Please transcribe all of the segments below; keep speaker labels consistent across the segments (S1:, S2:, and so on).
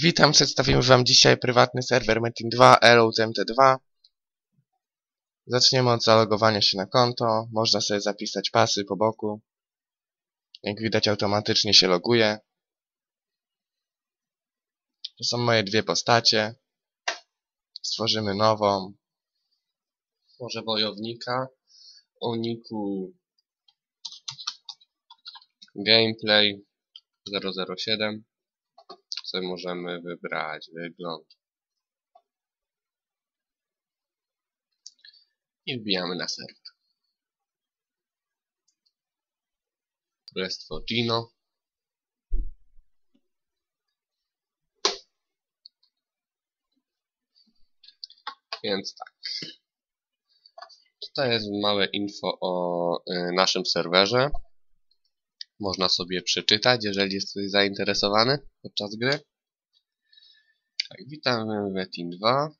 S1: Witam, przedstawimy Wam dzisiaj prywatny serwer Metin2 LOTMT2. Zaczniemy od zalogowania się na konto. Można sobie zapisać pasy po boku. Jak widać automatycznie się loguje. To są moje dwie postacie. Stworzymy nową.
S2: Może wojownika o niku gameplay 007 sobie możemy wybrać wygląd. I wbijamy na serwer Królestwo Gino. Więc tak. Tutaj jest małe info o y, naszym serwerze. Można sobie przeczytać, jeżeli jesteś zainteresowany podczas gry. Tak, witamy w Team 2.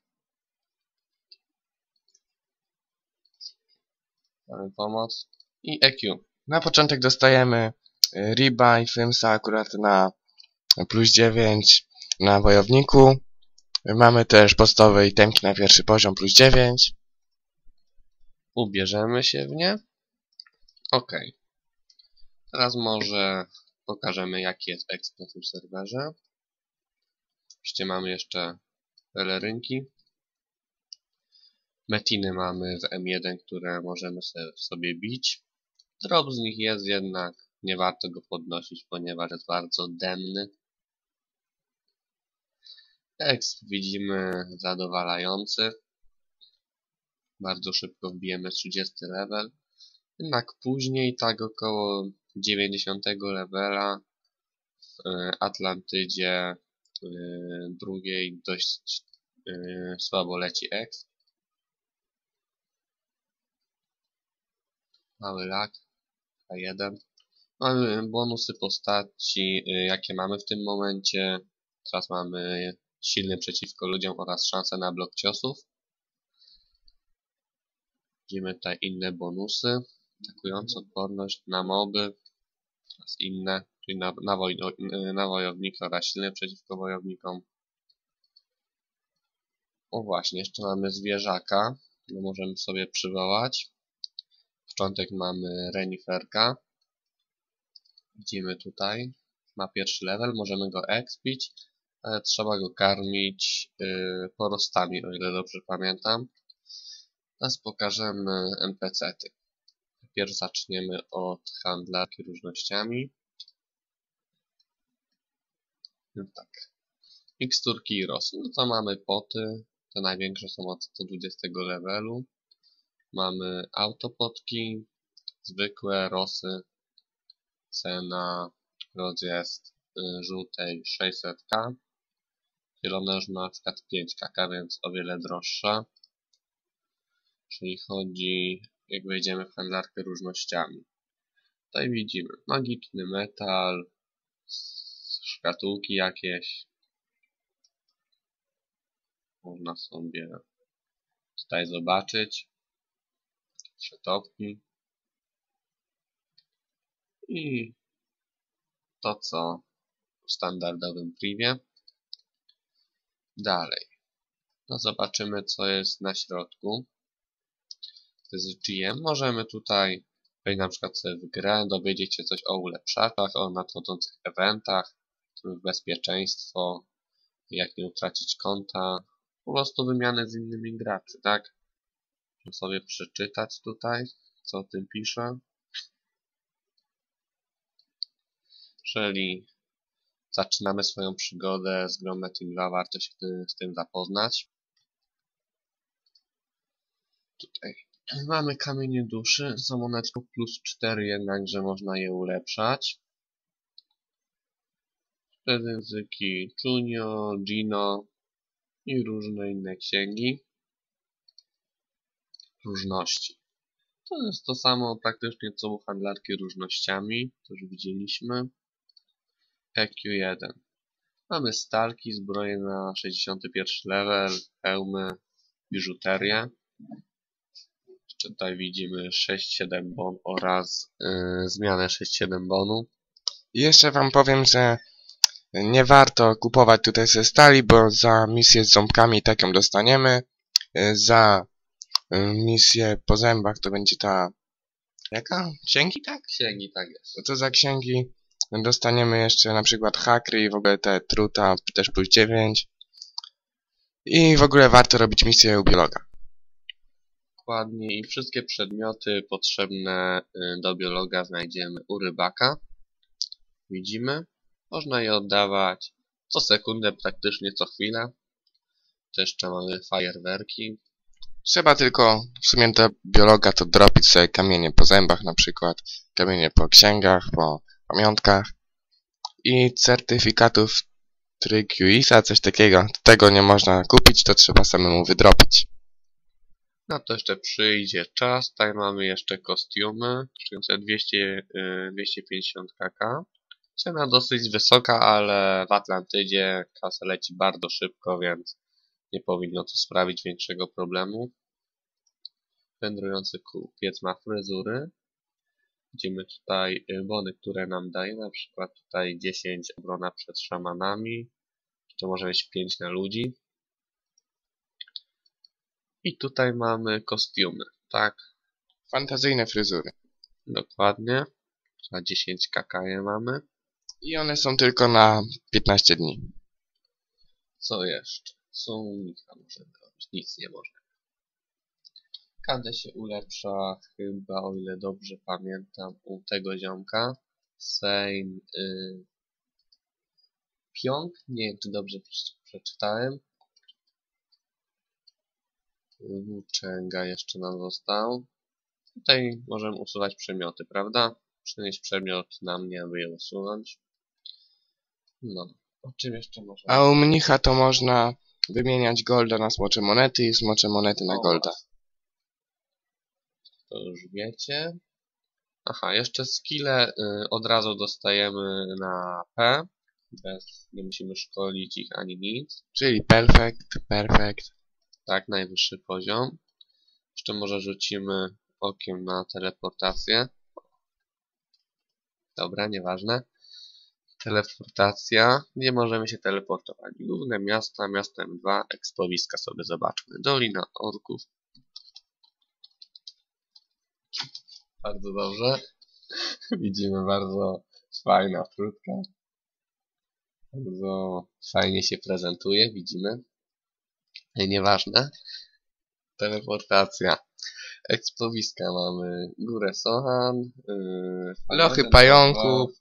S2: Mamy pomoc. I EQ.
S1: Na początek dostajemy y, Riba i Fymsa akurat na plus 9 na wojowniku. Mamy też podstawowe itemki na pierwszy poziom plus 9.
S2: Ubierzemy się w nie. Ok. Teraz może pokażemy jaki jest exp na tym serwerze. Oczywiście mamy jeszcze pelerynki. Metiny mamy w M1, które możemy sobie bić. Drop z nich jest jednak, nie warto go podnosić, ponieważ jest bardzo denny. Exp widzimy zadowalający. Bardzo szybko wbijemy 30 level. Jednak później, tak około 90 levela w e, Atlantydzie e, drugiej dość e, słabo leci X. Mały lag. A1. Mamy bonusy postaci, jakie mamy w tym momencie. Teraz mamy silny przeciwko ludziom oraz szansę na blok ciosów. Widzimy tutaj inne bonusy. Atakująca odporność na moby oraz inne, czyli na, na, woj, na wojownika przeciwko wojownikom. O właśnie, jeszcze mamy zwierzaka, no możemy sobie przywołać. Początek mamy reniferka. Widzimy tutaj, ma pierwszy level, możemy go expić, ale trzeba go karmić yy, porostami, o ile dobrze pamiętam. Teraz pokażemy NPC-ty. Najpierw zaczniemy od handlarki różnościami. No tak. Miksturki i rosy. No to mamy poty. Te największe są od 120 levelu. Mamy autopotki, zwykłe rosy. Cena roz jest y, żółtej 600k. Zielona już ma na przykład 5k, więc o wiele droższa. Czyli chodzi, jak wejdziemy w handlarkę różnościami. Tutaj widzimy magiczny metal, szkatułki jakieś. Można sobie tutaj zobaczyć. Przetopki. I to co w standardowym privie. Dalej. No zobaczymy co jest na środku z GM, możemy tutaj wejść na przykład w grę, dowiedzieć się coś o ulepszaczach, o nadchodzących eventach, bezpieczeństwo, jak nie utracić konta, po prostu wymianę z innymi graczy, tak? Muszę sobie przeczytać tutaj, co o tym pisze. Jeżeli zaczynamy swoją przygodę z grą Team 2, warto się z tym zapoznać. Tutaj Mamy kamienie duszy, one tylko plus 4 jednakże można je ulepszać. Cztery języki Junio, Gino i różne inne księgi. Różności. To jest to samo praktycznie co u handlarki różnościami, to już widzieliśmy. EQ1. Mamy stalki, zbroje na 61 level, hełmy, biżuterię. Tutaj widzimy 6-7 bon oraz yy, zmianę 6-7 bonu.
S1: I jeszcze wam powiem, że Nie warto kupować tutaj ze stali, bo za misję z ząbkami tak ją dostaniemy. Y, Za y, misję po zębach to będzie ta... Jaka? Księgi, tak?
S2: Księgi, tak jest.
S1: No to za księgi dostaniemy jeszcze na przykład hakry i w ogóle te truta też plus 9. I w ogóle warto robić misję u biologa.
S2: Dokładnie i wszystkie przedmioty potrzebne y, do biologa znajdziemy u rybaka. Widzimy. Można je oddawać co sekundę, praktycznie co chwilę. To jeszcze mamy fajerwerki.
S1: Trzeba tylko w sumie do biologa to dropić sobie kamienie po zębach na przykład, kamienie po księgach, po pamiątkach i certyfikatów TriQIS-a, coś takiego. Tego nie można kupić, to trzeba samemu wydropić.
S2: Na to jeszcze przyjdzie czas. Tutaj mamy jeszcze kostiumy. Kosztujące 200, y, 250 kk. Cena dosyć wysoka, ale w Atlantydzie kasa leci bardzo szybko, więc nie powinno to sprawić większego problemu. Wędrujący kupiec ma fryzury. Widzimy tutaj y, bony, które nam daje, na przykład tutaj 10 obrona przed szamanami. Jeszcze może być 5 na ludzi. I tutaj mamy kostiumy, tak,
S1: Fantazyjne fryzury.
S2: dokładnie. Za 10 kk je mamy.
S1: I one są tylko na 15 dni.
S2: Co jeszcze? Są Micha możemy robić, nic nie można. KD się ulepsza chyba, o ile dobrze pamiętam, u tego ziomka. Sejm y... Pionk? Nie wiem, czy dobrze prze- przeczytałem. Włóczęga jeszcze nam został. Tutaj możemy usuwać przedmioty, prawda? Przenieść przedmiot na mnie, aby je usunąć. No, o czym jeszcze możemy?
S1: A u mnicha to można wymieniać golda na smocze monety i smocze monety na golda.
S2: to już wiecie. Aha, jeszcze skille y, od razu dostajemy na P. Bez, nie musimy szkolić ich ani nic.
S1: Czyli perfect, perfect.
S2: Tak, najwyższy poziom. Jeszcze może rzucimy okiem na teleportację. Dobra, nieważne. Teleportacja. Nie możemy się teleportować. Główne miasta, miastem 2, ekspowiska sobie zobaczmy. Dolina Orków. Bardzo dobrze. Widzimy bardzo fajna frutka. Bardzo fajnie się prezentuje, widzimy. Nieważne. Teleportacja. Ekspowiska mamy Górę Sohan, yy,
S1: Lochy pająków,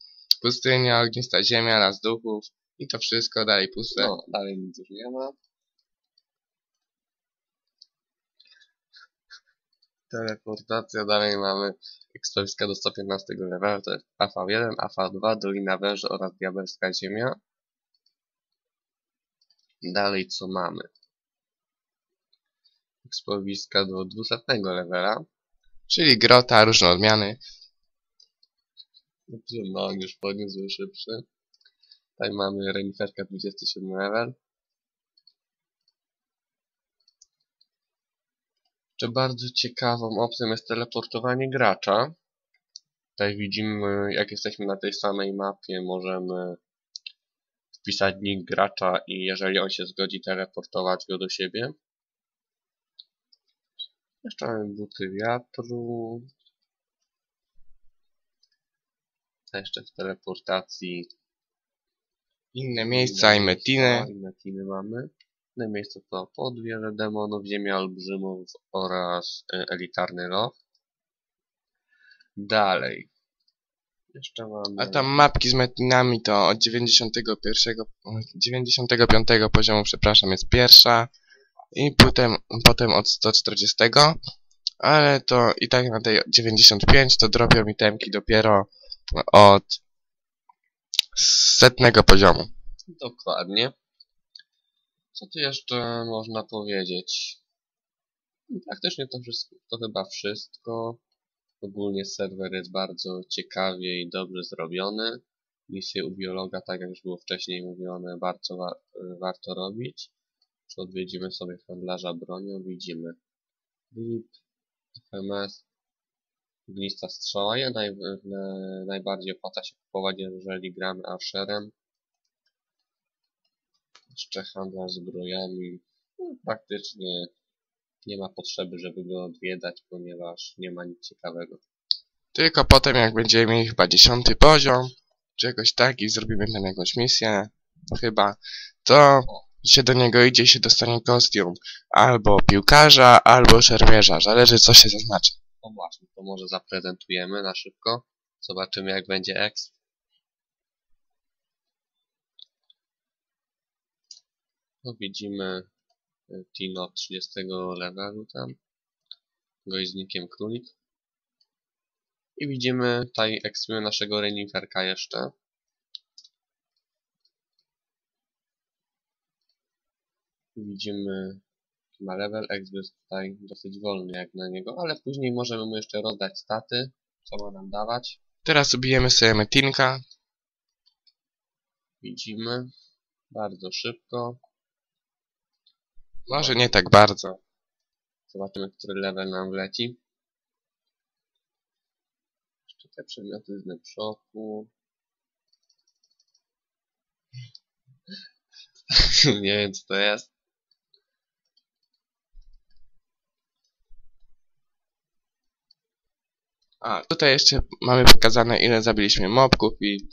S1: pustynia, ognista ziemia, las duchów i to wszystko dalej puste.
S2: No, dalej nic już nie ma. Teleportacja, dalej mamy ekspowiska do 115 levelu, to jest AV1, AV2, Dolina Węży oraz Diabelska Ziemia. Dalej co mamy? Ekspowiska do 200 levela.
S1: Czyli grota, różne odmiany.
S2: No, już podniósł szybszy. Tutaj mamy reniferkę 27 level. Jeszcze bardzo ciekawą opcją jest teleportowanie gracza. Tutaj widzimy, jak jesteśmy na tej samej mapie, możemy wpisać nick gracza i jeżeli on się zgodzi, teleportować go do siebie. Jeszcze mamy buty wiatru. Jeszcze w teleportacji
S1: Inne miejsca i metiny.
S2: I metiny mamy. Inne miejsca to podwieże demonów, ziemia olbrzymów oraz e, elitarny loch. Dalej. Jeszcze mamy...
S1: A tam mapki z metinami to od 91, 95 poziomu, przepraszam, jest pierwsza. I potem, potem od 140. Ale to i tak na tej 95 to dropią mi temki dopiero od setnego poziomu.
S2: Dokładnie. Co tu jeszcze można powiedzieć? Praktycznie to wszystko, to chyba wszystko. Ogólnie serwer jest bardzo ciekawie i dobrze zrobiony. Misje u biologa, tak jak już było wcześniej mówione, bardzo wa warto robić. Odwiedzimy sobie handlarza bronią, widzimy VIP, FMS, Gnista strzała. Je naj, na, najbardziej opłaca się kupować, jeżeli gramy Archerem. Jeszcze handlarz zbrojami. No, praktycznie nie ma potrzeby, żeby go odwiedzać, ponieważ nie ma nic ciekawego.
S1: Tylko potem jak będziemy mieli chyba dziesiąty poziom, czy jakoś tak i zrobimy tam jakąś misję, chyba, to się do niego idzie się dostanie kostium albo piłkarza, albo szermierza, zależy co się zaznaczy.
S2: O właśnie, to może zaprezentujemy na szybko. Zobaczymy jak będzie X. No widzimy y, Tino 30 levelu tam. Goźnikiem królik. I widzimy tutaj ekspimy naszego reniferka jeszcze. Widzimy ma level, exp jest tutaj dosyć wolny jak na niego, ale później możemy mu jeszcze rozdać staty, co ma nam dawać.
S1: Teraz ubijemy sobie Metinka,
S2: Widzimy bardzo szybko.
S1: może nie tak bardzo.
S2: Zobaczymy, który level nam wleci. Jeszcze te przedmioty z Nepshopu. Nie wiem, co to jest.
S1: A, tutaj jeszcze mamy pokazane ile zabiliśmy mobków i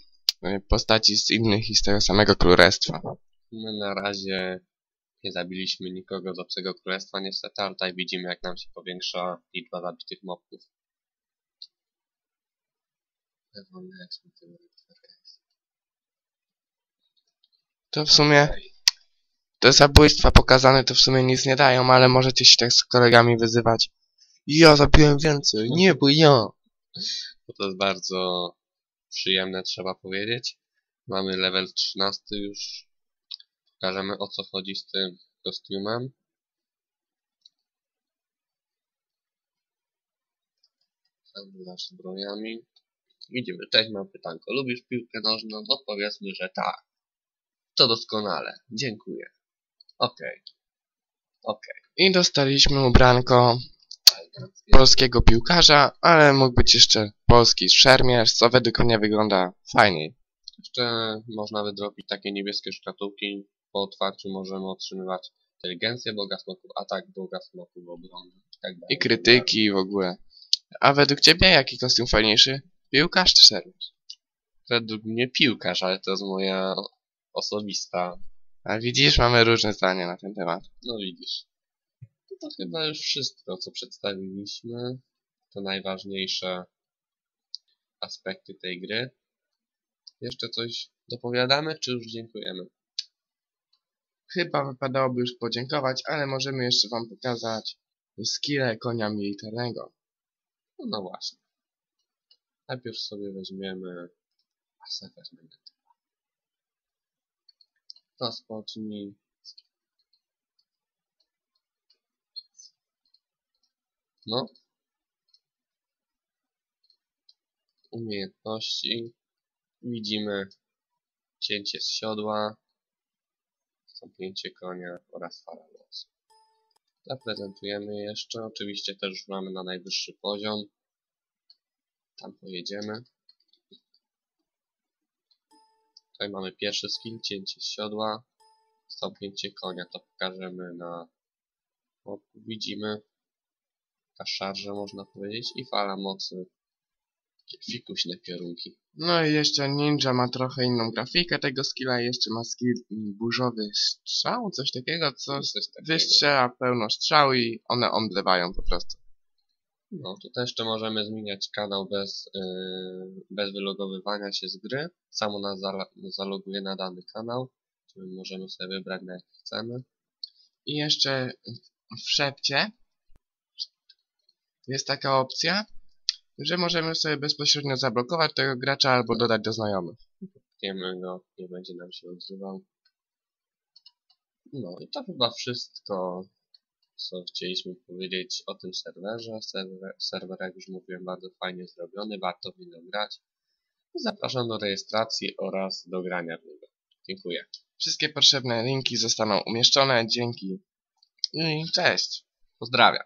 S1: y, postaci z innych i z tego samego królestwa.
S2: My na razie nie zabiliśmy nikogo z obcego królestwa niestety, ale tutaj widzimy, jak nam się powiększa liczba zabitych mobków.
S1: To w sumie te zabójstwa pokazane to w sumie nic nie dają, ale możecie się tak z kolegami wyzywać. Ja zabiłem więcej, nie bój ja.
S2: Bo to jest bardzo przyjemne, trzeba powiedzieć. Mamy level 13 już. Pokażemy o co chodzi z tym kostiumem. Handlarz zbrojami. Widzimy, cześć, mam pytanko. Lubisz piłkę nożną? No powiedzmy, że tak. To doskonale. Dziękuję. Okej. Okej.
S1: I dostaliśmy ubranko. Polskiego piłkarza, ale mógł być jeszcze polski szermierz, co według mnie wygląda fajniej.
S2: Jeszcze można wydropić takie niebieskie szkatułki. Po otwarciu możemy otrzymywać inteligencję boga smoków, atak boga smoków, obronę i tak dalej.
S1: I krytyki w ogóle. A według ciebie jaki kostium fajniejszy? Piłkarz czy szermierz?
S2: Według mnie piłkarz, ale to jest moja osobista.
S1: A widzisz, mamy różne zdania na ten temat.
S2: No widzisz. To chyba już wszystko, co przedstawiliśmy. To najważniejsze aspekty tej gry. Jeszcze coś dopowiadamy, czy już dziękujemy?
S1: Chyba wypadałoby już podziękować, ale możemy jeszcze wam pokazać skille konia militarnego.
S2: No, no właśnie. Najpierw sobie weźmiemy... A sobie weźmiemy. Rozpocznij. No. Umiejętności. Widzimy cięcie z siodła, stąpnięcie konia oraz fala losu. Zaprezentujemy jeszcze. Oczywiście też mamy na najwyższy poziom. Tam pojedziemy. Tutaj mamy pierwszy skill, cięcie z siodła, stąpnięcie konia. To pokażemy na... O, widzimy taka szarża można powiedzieć i fala mocy. Takie fikuśne kierunki.
S1: No i jeszcze ninja ma trochę inną grafikę tego skilla, jeszcze ma skill burzowy strzał, coś takiego, co
S2: Coś takiego.
S1: wystrzela pełno strzał i one omdlewają po prostu.
S2: No, tutaj jeszcze możemy zmieniać kanał bez, yy, bez wylogowywania się z gry. Samo nas zaloguje na dany kanał, który możemy sobie wybrać na jaki chcemy.
S1: I jeszcze w szepcie jest taka opcja, że możemy sobie bezpośrednio zablokować tego gracza albo dodać do znajomych.
S2: Wiemy go, nie będzie nam się odzywał. No i to chyba wszystko, co chcieliśmy powiedzieć o tym serwerze. Serwer, serwer jak już mówiłem, bardzo fajnie zrobiony, warto w niego grać. Zapraszam do rejestracji oraz do grania w niego. Dziękuję.
S1: Wszystkie potrzebne linki zostaną umieszczone. Dzięki i cześć!
S2: Pozdrawiam.